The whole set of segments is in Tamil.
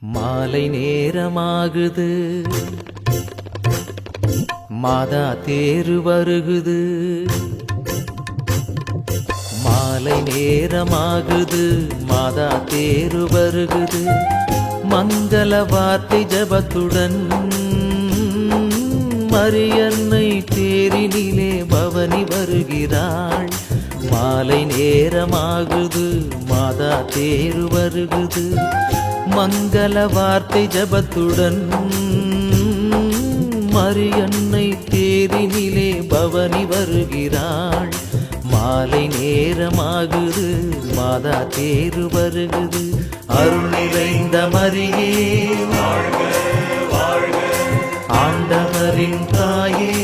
மாலை நேரமாகுது. மாதா தேரு வருகுது. மாலை நேரமாகுது மாதா தேரு வருகுது. மங்கள வார்த்தை ஜபத்துடன் மரியன்னை தேரினிலே பவனி வருகிறாள். மாலை நேரமாகுது மாதா தேரு வருகுது. மங்கள வார்த்தை ஜபத்துடன் மரியன்னை தேரினிலே பவனி வருகிறாள். மாலை நேரமாகுது மாதா தேரு வருகுது. அருள் நிறைந்த மரியே ஆண்டவரின் தாயே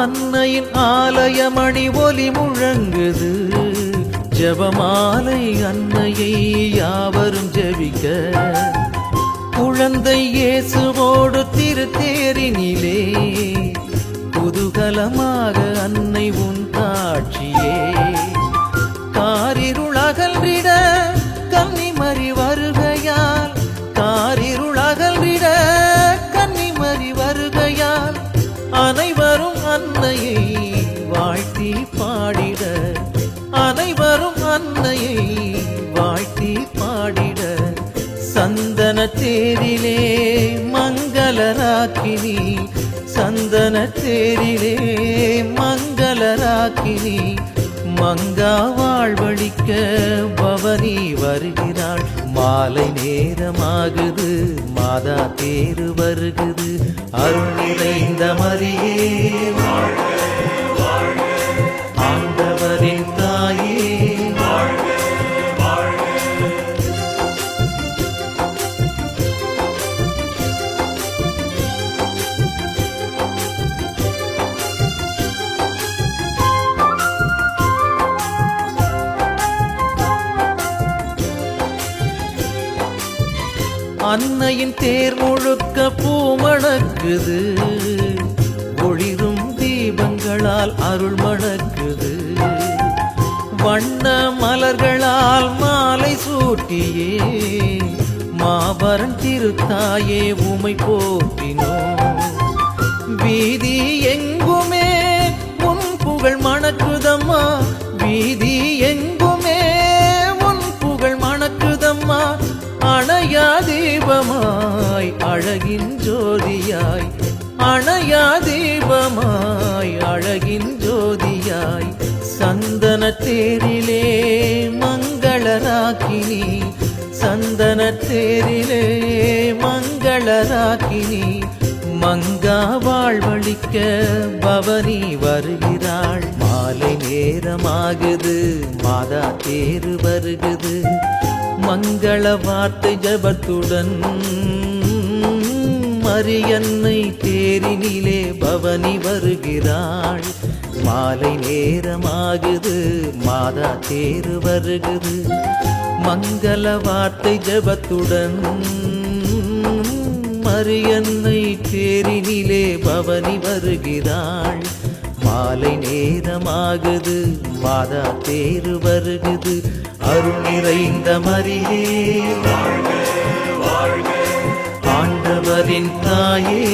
அன்னையின் ஆலயமணி ஒலி முழங்குது. ஜபமாலை அன்னையை யாவரும் ஜபிக்க. குழந்தை இயேசுவோடு திருத்தேரினிலே குதூகலமாக அன்னை உன் காட்சியே. காரிருளகல்விட கன்னிமறி வருக. சந்தன தேரிலே மங்களராக்கினி. சந்தன தேரிலே மங்களராக்கினி. மங்கா வாழ்வழிக்க பவனி வருகிறாள். மாலை நேரமாகுது மாதா தேரு வருகுது. அருள் நிறைந்த மரியே வாழ்க, அன்னையின் தேர் முழுக்க பூமணக்குது ஒளிரும் தீபங்களால் அருள் மணக்குது. வண்ண மலர்களால் மாலை சூட்டியே. மாபரன் திருத்தாயே உமை போற்றினோம் தீபமாய் அழகின் ஜோதியாய் அணையா தீபமாய் அழகின் ஜோதியாய் சந்தன தேரிலே மங்களராக்கினி சந்தன தேரிலே மங்களராக்கினி மங்கா வாழ்வழிக்க பவனி வருகிறாள். மாலை நேரமாகுது மாதா தேரு வருகுது. மங்கள வார்த்தை ஜபத்துடன் மரியன்னை தேரினிலே பவனி வருகிறாள். மாலை நேரமாகுது மாதா தேரு வருகுது. மங்கள வார்த்தை ஜபத்துடன் மரியன்னை தேரினிலே பவனி வருகிறாள். மாலை நேரமாகுது மாதா தேரு வருகுது. அருள் நிறைந்த மரியே ஆண்டவரின் தாயே